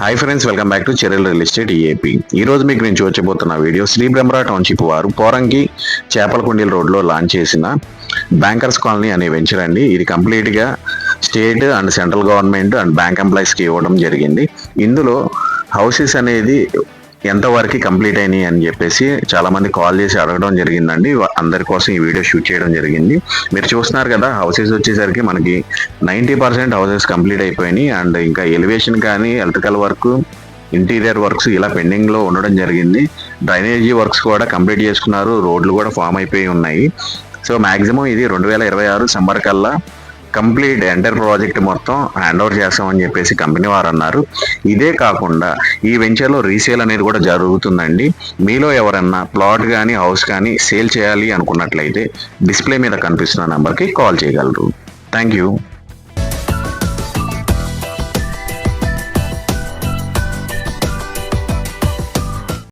Hi friends welcome back to చెరెల్ real estate AP ఈ రోజు మీకు నేను చూపించబోతున్న వీడియో శ్రీ బ్రహ్మరా టౌన్షిప్ వారు పోరంకి చేపలకొండీల రోడ్లో లాంచ్ చేసిన బ్యాంకర్స్ కాలనీ అనే వెంచర్ అండి. ఇది కంప్లీట్గా state and central government and bank ఎంప్లాయీస్కి ఇవ్వడం జరిగింది. ఇందులో హౌసెస్ అనేది ఎంతవరకు కంప్లీట్ అయినాయి అని చెప్పేసి చాలా మంది కాల్ చేసి అడగడం జరిగిందండి. అందరి కోసం ఈ వీడియో షూట్ చేయడం జరిగింది. మీరు చూస్తున్నారు కదా హౌసెస్ వచ్చేసరికి మనకి నైంటీ పర్సెంట్ హౌసెస్ కంప్లీట్ అయిపోయినాయి. అండ్ ఇంకా ఎలివేషన్ కానీ ఎలక్ట్రికల్ వర్క్ ఇంటీరియర్ వర్క్స్ ఇలా పెండింగ్లో ఉండడం జరిగింది. డ్రైనేజీ వర్క్స్ కూడా కంప్లీట్ చేసుకున్నారు. రోడ్లు కూడా ఫామ్ అయిపోయి ఉన్నాయి. సో మాక్సిమం ఇది రెండు వేల ఇరవై ఆరు సమ్మర్ కల్లా కంప్లీట్ ఎంటర్ ప్రాజెక్ట్ మొత్తం హ్యాండ్ ఓవర్ చేస్తామని చెప్పేసి కంపెనీ వారు అన్నారు. ఇదే కాకుండా ఈ వెంచర్లో రీసేల్ అనేది కూడా జరుగుతుందండి. మీలో ఎవరన్నా ప్లాట్ కానీ హౌస్ కానీ సేల్ చేయాలి అనుకున్నట్లయితే డిస్ప్లే మీద కనిపిస్తున్న నెంబర్కి కాల్ చేయగలరు. Thank you